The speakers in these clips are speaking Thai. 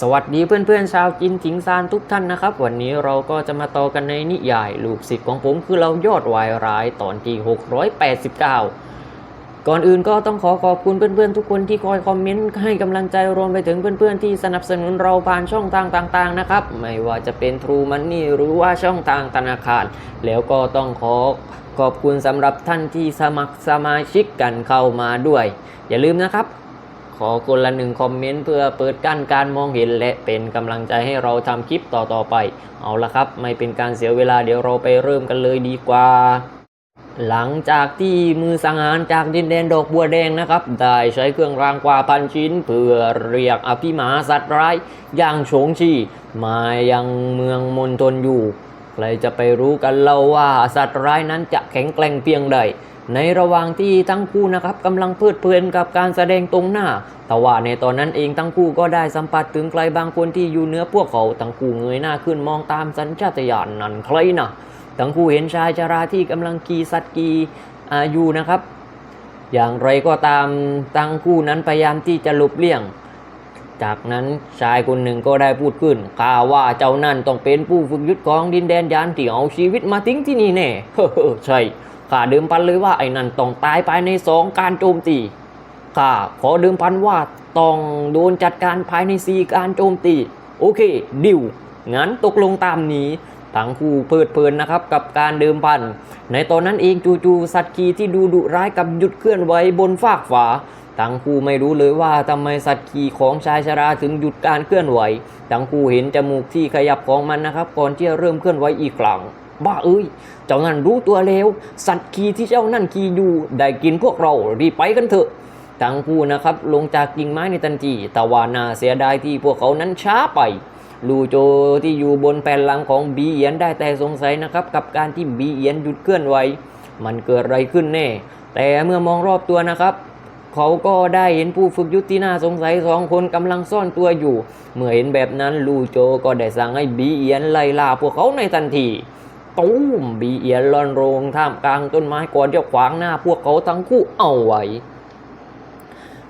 สวัสดีเพื่อนๆชาวจินถิงซานทุกท่านนะครับ วันนี้เราก็จะมาต่อกันในนิยาย ลูกศิษย์ของผมคือเรายอดวายร้ายตอนที่ 689 ก่อนอื่นก็ต้องขอขอบคุณเพื่อนๆทุกคนที่คอยคอมเมนต์ให้กำลังใจรวมไปถึงเพื่อนๆที่สนับสนุนเราผ่านช่องทางต่างๆนะครับ ไม่ว่าจะเป็น True Money หรือว่าช่องทางธนาคาร แล้วก็ต้องขอขอบคุณสำหรับท่านที่สมัครสมาชิกกันเข้ามาด้วย อย่าลืมนะครับ ขอคนละหนึ่งคอมเมนต์เพื่อเปิดกั้นการมองเห็นและเป็นกำลังใจให้เราทำคลิปต่อๆไป เอาละครับ ไม่เป็นการเสียเวลาเดี๋ยวเราไปเริ่มกันเลยดีกว่าหลังจากที่มือสังหารจากดินแดนดอกบัวแดงนะครับ ได้ใช้เครื่องรางกว่าพันชิ้น เพื่อเรียกอภิมหาสัตว์ร้ายอย่างโฉงชีมายังเมืองมณฑลอยู่ ใครจะไปรู้กันเล่าว่าสัตว์ร้ายนั้นจะแข็งแกร่งเพียงใด ในระหว่างที่ทั้งคู่นะครับกำลังเพลิดเพลินกับการแสดงตรงหน้าแต่ว่าในตอนนั้นเองทั้งคู่ก็ได้สัมผัสถึงใครบางคนที่อยู่เนื้อพวกเขาทั้งคู่เงยหน้าขึ้นมองตามสัญชาตญาณนั่นใครนะทั้งคู่เห็นชายชราที่กำลังขี่สัตว์กีอายูนะครับ อย่างไรก็ตามทั้งคู่นั้นพยายามที่จะหลบเลี่ยง จากนั้นชายคนหนึ่งก็ได้พูดขึ้นข้าว่าเจ้านั่นต้องเป็นผู้ฝึกยุทธของดินแดนยานที่เอาชีวิตมาทิ้งที่นี่แน่เฮ้อใช่ ข้าเดิมพันเลยว่าไอ้นั่นต้องตายภายในสองการโจมตีข้าขอเดิมพันว่าต้องโดนจัดการภายในสี่การโจมตี โอเค ดิวงั้นตกลงตามนี้ทั้งคู่เพลิดเพลินนะครับกับการเดิมพัน ในตอนนั้นเองจู่ๆสัตว์ขีที่ดูดุร้ายกับหยุดเคลื่อนไหวบนฟากฝาทั้งคู่ไม่รู้เลยว่าทำไมสัตว์ขีของชายชราถึงหยุดการเคลื่อนไหวทั้งคู่เห็นจมูกที่ขยับของมันนะครับ ก่อนที่จะเริ่มเคลื่อนไหวอีกครั้ง บ้าเอ้ย เจ้านั่นรู้ตัวแล้ว สัตว์ขี่ที่เจ้านั่นขี่อยู่ ได้กินพวกเรา รีบไปกันเถอะทั้งคู่นะครับ ลงจากกิ่งไม้ในทันทีต่ว่านาเสียดายที่พวกเขานั้นช้าไป ลูโจที่อยู่บนแผ่นหลังของบีเอียนได้แต่สงสัยนะครับ กับการที่บีเอียนหยุดเคลื่อนไหว มันเกิดอะไรขึ้นแน่ แต่เมื่อมองรอบตัวนะครับเขาก็ได้เห็นผู้ฝึกยุทธที่น่าสงสัยสองคนกำลังซ่อนตัวอยู่ เมื่อเห็นแบบนั้นลูโจก็ได้สั่งให้บีเอียนไล่ล่าพวกเขาในทันที ตูมบีเอียนลอนโรงท่ามกลางต้นไม้ก่อนจะขวางหน้าพวกเขาทั้งคู่เอาไว้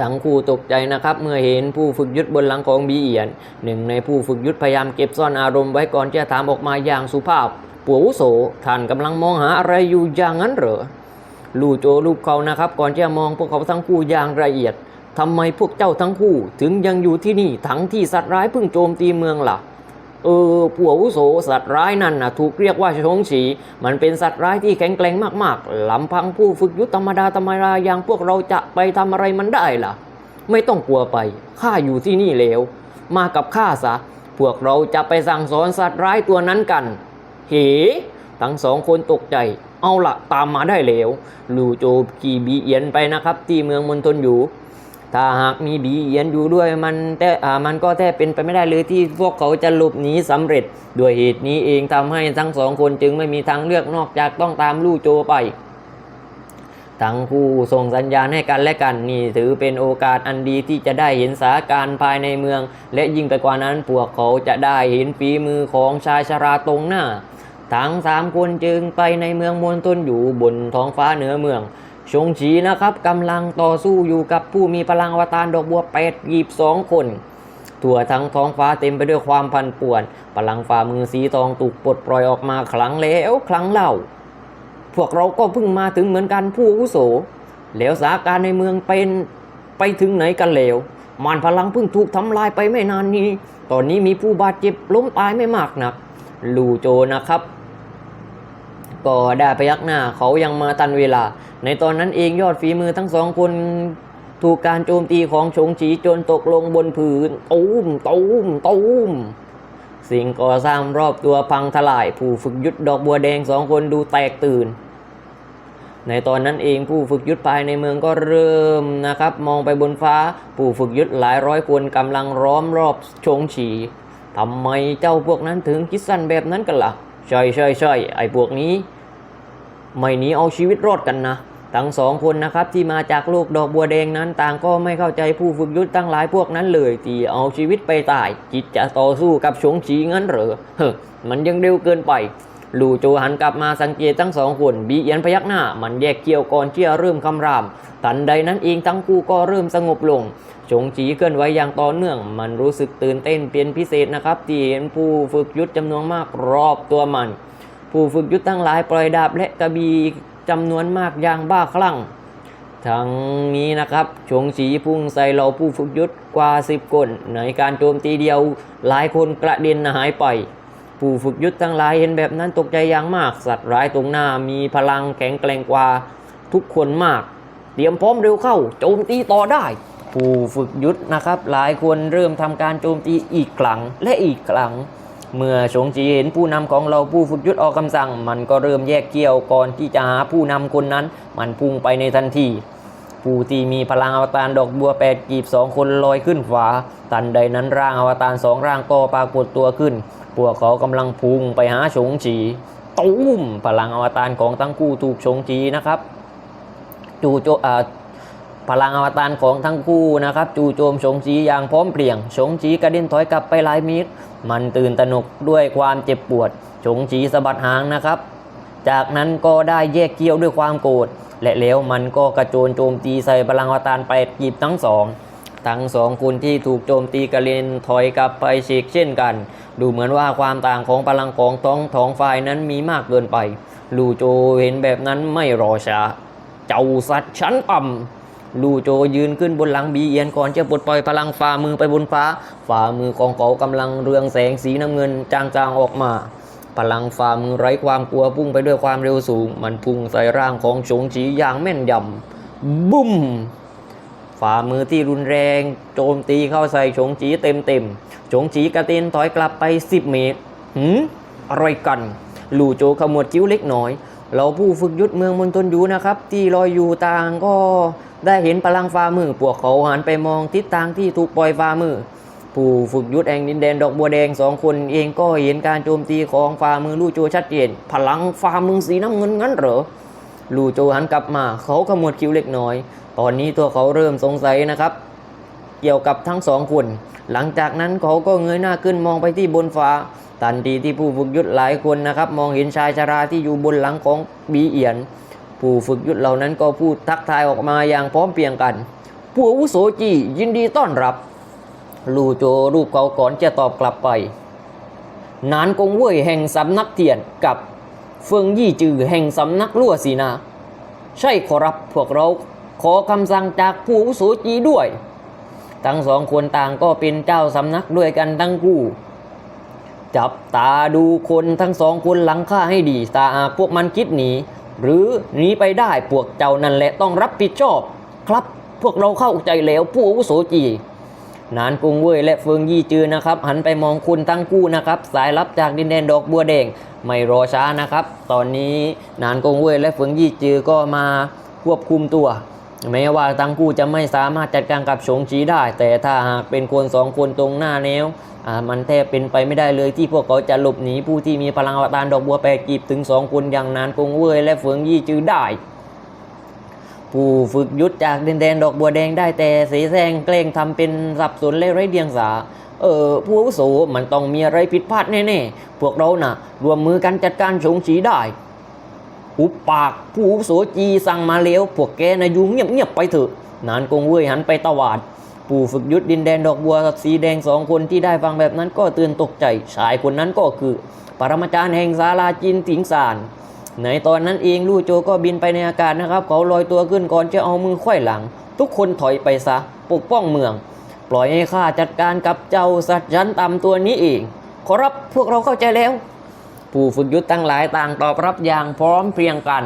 ทั้งคู่ตกใจนะครับ เมื่อเห็นผู้ฝึกยุทธบนหลังของบีเอียน หนึ่งในผู้ฝึกยุทธพยายามเก็บซ่อนอารมณ์ไว้ก่อนจะถามออกมาอย่างสุภาพปัวอุโสท่านกำลังมองหาอะไรอยู่อย่างนั้นเหรอลู่โจลูกเขานะครับ ก่อนจะมองพวกเขาทั้งคู่อย่างละเอียดทำไมพวกเจ้าทั้งคู่ ถึงยังอยู่ที่นี่ทั้งที่สัตว์ร้ายเพิ่งโจมตีเมืองล่ะ เออผัวอาวุโสสัตว์ร้ายนั่นนะถูกเรียกว่าชงฉี มันเป็นสัตว์ร้ายที่แข็งแกร่งมากๆลำพังผู้ฝึกยุทธธรรมดาธรรมดาอย่างพวกเราจะไปทำอะไรมันได้ล่ะ ไม่ต้องกลัวไปข้าอยู่ที่นี่แล้ว มากับข้าซะพวกเราจะไปสั่งสอนสัตว์ร้ายตัวนั้นกัน เหทั้งสองคนตกใจ เอาละตามมาได้แล้ว ลูโจขี่บีเอียนไปนะครับ ที่เมืองมณฑลอยู่ ถ้าหากมีบีเอียนอยู่ด้วยมันแต่มันก็แทบเป็นไปไม่ได้เลยที่พวกเขาจะหลบหนีสำเร็จ ด้วยเหตุนี้เองทำให้ทั้งสองคนจึงไม่มีทางเลือกนอกจากต้องตามลู่โจไปทั้งคู่ส่งสัญญาณให้กันและกันนี่ถือเป็นโอกาสอันดีที่จะได้เห็นสถานการณ์ภายในเมือง และยิ่งไปกว่านั้นพวกเขาจะได้เห็นฝีมือของชายชราตรงหน้า ทั้งสามคนจึงไปในเมืองมณฑลอยู่บนท้องฟ้าเหนือเมือง ชงชีนะครับกำลังต่อสู้อยู่กับผู้มีพลังอวตารดอกบัวแปดหยีบสองคน ทั่วทั้งท้องฟ้าเต็มไปด้วยความพันป่วน พลังฝ่ามือสีทองถูกปลดปล่อยออกมาครั้งแล้วครั้งเล่า พวกเราก็เพิ่งมาถึงเหมือนกันผู้อุโส แล้วสถานการในเมืองเป็นไปถึงไหนกันแล้วมานพลังเพิ่งถูกทำลายไปไม่นานนี้ ตอนนี้มีผู้บาดเจ็บล้มตายไม่มากนัก ลูโจนะครับ ก็ได้พยักหน้าเขายังมาตันเวลา ในตอนนั้นเองยอดฝีมือทั้งสองคนถูกการโจมตีของชงฉีจนตกลงบนผืนตูมตูมตูมสิ่งก่อสร้างรอบตัวพังทลาย ผู้ฝึกยุทธดอกบัวแดงสองคนดูแตกตื่น ในตอนนั้นเองผู้ฝึกยุทธภายในเมืองก็เริ่มนะครับ มองไปบนฟ้า ผู้ฝึกยุทธหลายร้อยคนกำลังล้อมรอบชงฉีทำไมเจ้าพวกนั้นถึงคิดสั้นแบบนั้นกันล่ะใช่ใช่ใช่ไอ้พวกนี้ ไม่หนีเอาชีวิตรอดกันนะ ทั้งสองคนนะครับที่มาจากโลกดอกบัวแดงนั้น ต่างก็ไม่เข้าใจผู้ฝึกยุทธตั้งหลายพวกนั้นเลย ที่เอาชีวิตไปตาย จิตจะต่อสู้กับชงฉีงั้นเหรอเฮ้มันยังเร็วเกินไปลูโจหันกลับมาสังเกตทั้งสองคนบีเอียนพยักหน้า มันแยกเกี่ยวก่อนที่จะเริ่มคำราม ทันใดนั้นเองทั้งคู่ก็เริ่มสงบลงชชงจีเคลื่อนไหวอย่างต่อเนื่อง มันรู้สึกตื่นเต้นเป็นพิเศษนะครับ ที่เห็นผู้ฝึกยุทธจำนวนมากรอบตัวมัน ผู้ฝึกยุทธทั้งหลายปล่อยดาบและกระบี่จำนวนมากอย่างบ้าคลั่ง ทั้งนี้นะครับชงฉีพุ่งใส่เราผู้ฝึกยุทธกว่าสิบคนในการโจมตีเดียวหลายคนกระเด็นหายไปผู้ฝึกยุทธทั้งหลายเห็นแบบนั้นตกใจอย่างมาก สัตว์ร้ายตรงหน้ามีพลังแข็งแกร่งกว่าทุกคนมาก เตรียมพร้อมเร็วเข้า โจมตีต่อได้ ผู้ฝึกยุทธนะครับ หลายคนเริ่มทำการโจมตีอีกครั้งและอีกครั้ง เมื่อชงจีเห็นผู้นำของเราผู้ฝึกยุทธออกคำสั่ง มันก็เริ่มแยกเกี่ยวก่อนที่จะหาผู้นำคนนั้น มันพุ่งไปในทันทีผู้ที่มีพลังอวตารดอกบัวแปดกีบสองคนลอยขึ้นฟ้าทันใดนั้นร่างอวตารสองร่างก็ปรากฏตัวขึ้น พวกเขากำลังพุ่งไปหาชงจีตุ้มพลังอวตารของทั้งคู่ถูกชงจีนะครับจู่โจอ่า พลังอวตารของทั้งคู่นะครับจู่โจมชงจีอย่างพร้อมเพรียงชงจีกระเด็นถอยกลับไปหลายเมตร มันตื่นตระหนกด้วยความเจ็บปวดชงจีสะบัดหางนะครับ จากนั้นก็ได้แยกเกี้ยวด้วยความโกรธและแล้วมันก็กระโจนโจมตีใส่พลังอวตารไปกีบทั้งสองทั้งสองคนที่ถูกโจมตีกระเด็นถอยกลับไปเชกเช่นกัน ดูเหมือนว่าความต่างของพลังของท้องท้องฝ่ายนั้นมีมากเกินไป ลูโจเห็นแบบนั้นไม่รอช้า เจ้าสัตว์ชั้นต่ำ ลู่โจยืนขึ้นบนหลังบีเอียนก่อนจะปลดปล่อยพลังฝ่ามือไปบนฟ้า ฝ่ามือของเขากำลังเรืองแสงสีน้ำเงินจางๆออกมา พลังฝ่ามือไร้ความกลัวพุ่งไปด้วยความเร็วสูง มันพุ่งใส่ร่างของชงจีอย่างแม่นยำบุ้มฝ่ามือที่รุนแรง โจมตีเข้าใส่ชงจีเต็มเต็มๆชงจีกระเตนถอยกลับไป 10 เมตรหืมอะไรกันลู่โจขมวดคิ้วเล็กน้อย เราผู้ฝึกยุทธเมืองมณฑลอยู่นะครับ ที่ลอยอยู่ต่างก็ได้เห็นพลังฝ่ามือพวกเขาหันไปมองทิศทางที่ถูกปล่อยฝ่ามือ ผู้ฝึกยุทธแห่งดินแดนดอกบัวแดงสองคนเองก็เห็นการโจมตีของฝ่ามือลู่โจชัดเจนพลังฝ่ามือสีน้ำเงินงั้นเหรอลู่โจหันกลับมาเขาขมวดคิ้วเล็กน้อย ตอนนี้ตัวเขาเริ่มสงสัยนะครับ เกี่ยวกับทั้งสองคน หลังจากนั้นเขาก็เงยหน้าขึ้นมองไปที่บนฟ้า ทันทีที่ผู้ฝึกยุทธหลายคนนะครับ มองเห็นชายชราที่อยู่บนหลังของบีเอียน ผู้ฝึกยุทธเหล่านั้นก็พูดทักทายออกมาอย่างพร้อมเพียงกัน ผู้อาวุโสจียินดีต้อนรับ ลูโจรูปเขาก่อนจะตอบกลับไป นานกงเว่ยแห่งสำนักเทียนกับเฟิงยี่จือแห่งสำนักลั่วสีนา ใช่ขอรับพวกเราขอคำสั่งจากผู้อาวุโสจีด้วย ทั้งสองคนต่างก็เป็นเจ้าสำนักด้วยกันทั้งคู่ จับตาดูคนทั้งสองคนหลังข้าให้ดีตาหาพวกมันคิดหนีหรือหนีไปได้พวกเจ้านั่นแหละต้องรับผิดชอบ ครับพวกเราเข้าใจแล้วผู้อาวุโสจีนานกงเว่ยและเฟิงยี่จือนะครับ หันไปมองคุณทั้งคู่นะครับ สายลับจากดินแดนดอกบัวแดงไม่รอช้านะครับ ตอนนี้นานกงเว่ยและเฟิงยี่จือก็มาควบคุมตัว แม้ว่าทั้งคู่จะไม่สามารถจัดการกับชงชีได้ แต่ถ้าหากเป็นคนสองคนตรงหน้าแนวมันแทบเป็นไปไม่ได้เลยที่พวกเขาจะหลบหนีผู้ที่มีพลังอวตารดอกบัวแปดกีบถึงสองคนอย่างนานกงเว่ยและเฟิงยี่จือได้ ผู้ฝึกยุทธจากดินแดนดอกบัวแดงได้แต่เสแสร้งแกลงทำเป็นสับสนและไร้เดียงสาเออผู้อาวุโสมันต้องมีอะไรผิดพลาดแน่ๆพวกเรานะ่ะรวมมือกันจัดการชงฉีได้ อุปปากผู้โสจีสั่งมาแล้วพวกแกนะอยุ่เงียบๆไปเถอะ นานกงเว่ยหันไปตวาดผู้ฝึกยุทธดินแดนดอกบัวสีแดงสองคนที่ได้ฟังแบบนั้นก็ตื่นตกใจ ชายคนนั้นก็คือ ปรมาจารย์แห่งศาลาจินสิงสารในตอนนั้นเองลู่โจก็บินไปในอากาศนะครับ เขาลอยตัวขึ้นก่อนจะเอามือไขว้หลัง ทุกคนถอยไปซะปกป้องเมือง ปล่อยให้ข้าจัดการกับเจ้าสัตว์ชั้นต่ำตัวนี้เอง ขอรับพวกเราเข้าใจแล้ว ผู้ฝึกยุทธตั้งหลายต่างตอบรับอย่างพร้อมเพรียงกัน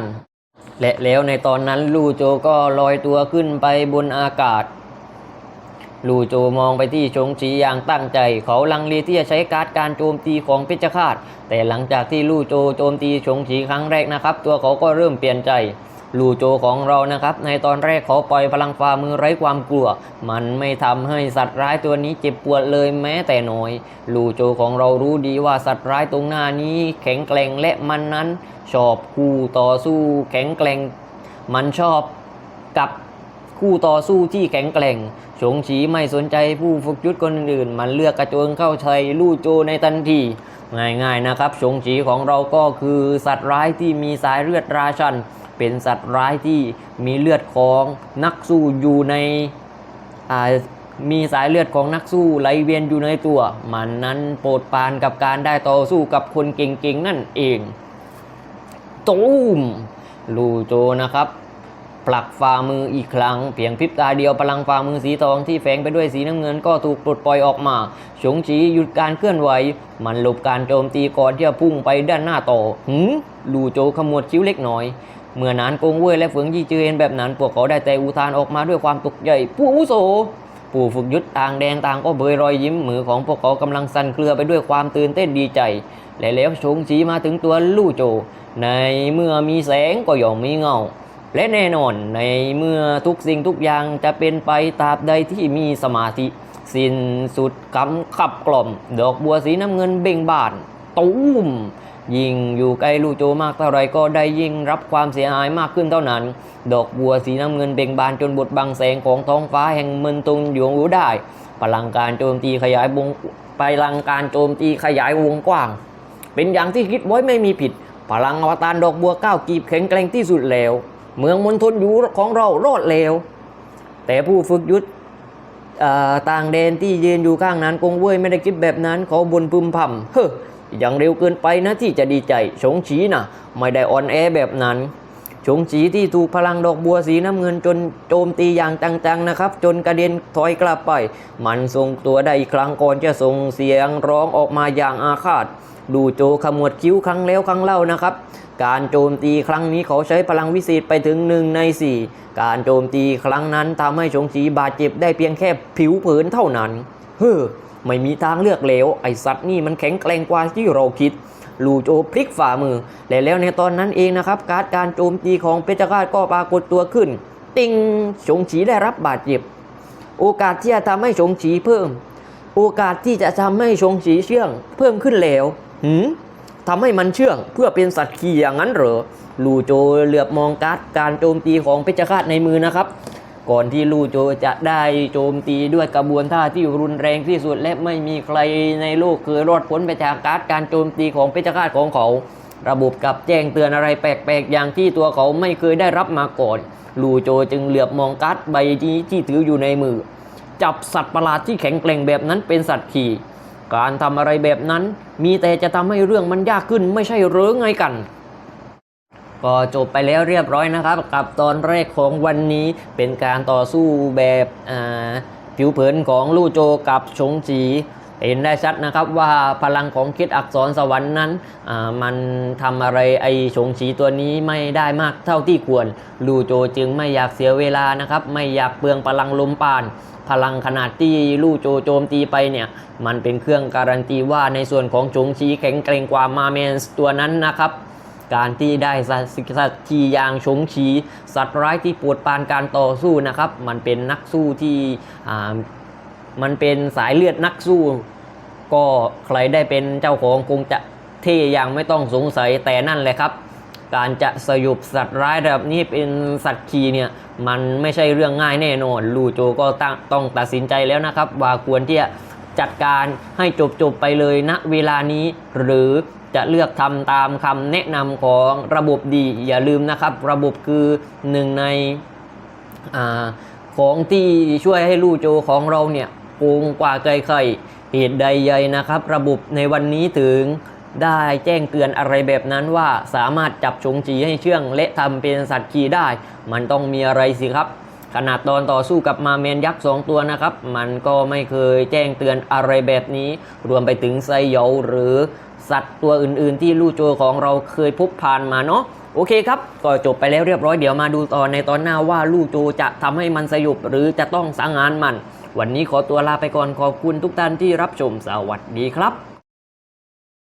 และแล้วในตอนนั้นลู่โจก็ลอยตัวขึ้นไปบนอากาศ ลู่โจมองไปที่ชงชีอย่างตั้งใจ เขาลังเลที่จะใช้การ์ดการโจมตีของเพชฌฆาตแต่หลังจากที่ลู่โจโจมตีชงชีครั้งแรกนะครับ ตัวเขาก็เริ่มเปลี่ยนใจ ลู่โจของเรานะครับ ในตอนแรกเขาปล่อยพลังฝ่ามือไร้ความกลัว มันไม่ทำให้สัตว์ร้ายตัวนี้เจ็บปวดเลยแม้แต่น้อย ลู่โจของเรารู้ดีว่าสัตว์ร้ายตรงหน้านี้แข็งแกร่งและมันนั้น ชอบคู่ต่อสู้แข็งแกร่ง มันชอบกับคู่ต่อสู้ที่แข็งแกร่ง ชงฉีไม่สนใจผู้ฝึกยุทธคนอื่น มันเลือกกระโจนเข้าใช้ลู่โจในทันที ง่ายๆนะครับ ชงฉีของเราก็คือสัตว์ร้ายที่มีสายเลือดราชัน เป็นสัตว์ร้ายที่มีเลือดของนักสู้อยู่ในมีสายเลือดของนักสู้ไหลเวียนอยู่ในตัว มันนั้นโปรดปานกับการได้ต่อสู้กับคนเก่งๆนั่นเองตูมลูโจนะครับผลักฝ่ามืออีกครั้ง เพียงพริบตาเดียวพลังฝ่ามือสีทองที่แฝงไปด้วยสีน้ำเงินก็ถูกปลดปล่อยออกมาฉงฉีหยุดการเคลื่อนไหว มันหลบการโจมตีก่อนที่จะพุ่งไปด้านหน้าต่อหืมลูโจขมวดคิ้วเล็กน้อย เมื่อนานกงเว่ยและเฟิงยี่เจอเห็นแบบนั้นพวกเขาได้แต่อุทานออกมาด้วยความตกใจผู้อุโสผู้ฝึกยุทธต่างแดงต่างก็เบยรอยยิ้มมือของพวกเขากำลังสั่นเครือไปด้วยความตื่นเต้นดีใจ และแล้วชงชีมาถึงตัวลู่โจ ในเมื่อมีแสงก็ย่อมมีเงา และแน่นอนในเมื่อทุกสิ่งทุกอย่างจะเป็นไปตราบใดที่มีสมาธิ สิ้นสุดกำขับกล่อม ดอกบัวสีน้ำเงินเบ่งบานตูม ยิ่งอยู่ใกล้ลูโจมากเท่าไรก็ได้ยิ่งรับความเสียหายมากขึ้นเท่านั้น ดอกบัวสีน้ำเงินเบ่งบานจนบดบังแสงของท้องฟ้าแห่งมึนตุงหยวงรู้ได้ พลังการโจมตีขยายวงพลังการโจมตีขยายวงกว้าง เป็นอย่างที่คิดไว้ไม่มีผิด พลังอวตารดอกบัวก้าวกีบแข็งแกร่งที่สุดแล้ว เมืองมณฑลอยู่ของเรารอดแล้ว แต่ผู้ฝึกยุทธต่างแดนที่ยืนอยู่ข้างนั้นคงเว้ยไม่ได้คิดแบบนั้นเขาบนพึมพำเฮ้อ ยังเร็วเกินไปนะที่จะดีใจชงฉีนะไม่ได้อ่อนแอแบบนั้นชงฉีที่ถูกพลังดอกบัวสีน้ำเงินจนโจมตีอย่างจังๆนะครับ จนกระเด็นถอยกลับไป มันทรงตัวได้อีกครั้งก่อนจะส่งเสียงร้องออกมาอย่างอาฆาต ดูโจขมวดคิ้วครั้งแล้วครั้งเล่านะครับ การโจมตีครั้งนี้เขาใช้พลังวิเศษไปถึงหนึ่งในสี่การโจมตีครั้งนั้นทำให้ชงฉีบาดเจ็บได้เพียงแค่ผิวเผินเท่านั้น เฮ้อ ไม่มีทางเลือกแล้วไอสัตว์นี่มันแข็งแกร่งกว่าที่เราคิดลูโจพลิกฝ่ามือ และแล้วในตอนนั้นเองนะครับ การดการโจมตีของเพชรฆาตก็ปรากฏตัวขึ้น ติงชงฉีได้รับบาดเจ็บ โอกาสที่จะทำให้ชงฉีเพิ่ม โอกาสที่จะทำให้ชงฉีเชื่อง เพิ่มขึ้นแล้วหืมทำให้มันเชื่องเพื่อเป็นสัตว์ขี่อย่างนั้นเหรอลูโจเหลือบมองการ์ดการโจมตีของเพชรฆาตในมือนะครับ ก่อนที่ลู่โจจะได้โจมตีด้วยกระบวนท่าที่รุนแรงที่สุด และไม่มีใครในโลกเคยรอดพ้นไปจากการการโจมตีของเพชรฆาตของเขา ระบบกับแจ้งเตือนอะไรแปลกๆ อย่างที่ตัวเขาไม่เคยได้รับมาก่อน ลู่โจจึงเหลือบมองการ์ดใบนี้ที่ถืออยู่ในมือ จับสัตว์ประหลาดที่แข็งแกร่งแบบนั้นเป็นสัตว์ขี่ การทำอะไรแบบนั้น มีแต่จะทำให้เรื่องมันยากขึ้นไม่ใช่เหรือไงกัน ก็จบไปแล้วเรียบร้อยนะครับ กับตอนแรกของวันนี้เป็นการต่อสู้แบบอ่าผิวเผินของลู่โจกับชงจีเห็นได้ชัดนะครับว่าพลังของคิดอักษรสวรรค์นั้นมันทำอะไรไอ้ชงฉีตัวนี้ไม่ได้มากเท่าที่ควร ลู่โจจึงไม่อยากเสียเวลานะครับ ไม่อยากเปลืองพลังลมปาน พลังขนาดที่ลู่โจโจมตีไปเนี่ยมันเป็นเครื่องการันตีว่าในส่วนของชงชีแข็งแกร่งกว่ามาเมนตัวนั้นนะครับ การที่ได้สัตว์สัตว์ที่อย่างชงชี สัตว์ร้ายที่ปวดปานการต่อสู้นะครับ มันเป็นนักสู้ที่อ่ามันเป็นสายเลือดนักสู้ ก็ใครได้เป็นเจ้าของคงจะเท่อย่างไม่ต้องสงสัยแต่นั่นแหละครับ การจะสยบสัตว์ร้ายแบบนี้เป็นสัตว์ขีเนี่ยมันไม่ใช่เรื่องง่ายแน่นอนลูโจก็ตั้งต้องตัดสินใจแล้วนะครับ ว่าควรที่จะจัดการให้จบจบๆไปเลยณเวลานี้หรือ จะเลือกทำตามคำแนะนำของระบบดีอย่าลืมนะครับ ระบบคือหนึ่งในอของที่ช่วยให้ลู่โจของเราเนี่ยโกงกว่าใครๆเหตุใดใหญ่นะครับ ระบบในวันนี้ถึงได้แจ้งเตือนอะไรแบบนั้นว่าสามารถจับชงจีให้เชื่อง และทำเป็นสัตว์ขี่ได้ มันต้องมีอะไรสิครับ ขนาดตอนต่อสู้กับมาเมนยักษ์สองตัวนะครับ มันก็ไม่เคยแจ้งเตือนอะไรแบบนี้ รวมไปถึงไซเหยหรือสัตว์ตัวอื่นๆ ที่ลู่โจของเราเคยพบผ่านมาเนาะโอเคครับ ก็จบไปแล้วเรียบร้อยเดี๋ยวมาดูตอนในตอนหน้าว่าลู่โจจะทำให้มันสยบหรือจะต้องสังหารมัน วันนี้ขอตัวลาไปก่อนขอบคุณทุกท่านที่รับชมสวัสดีครับ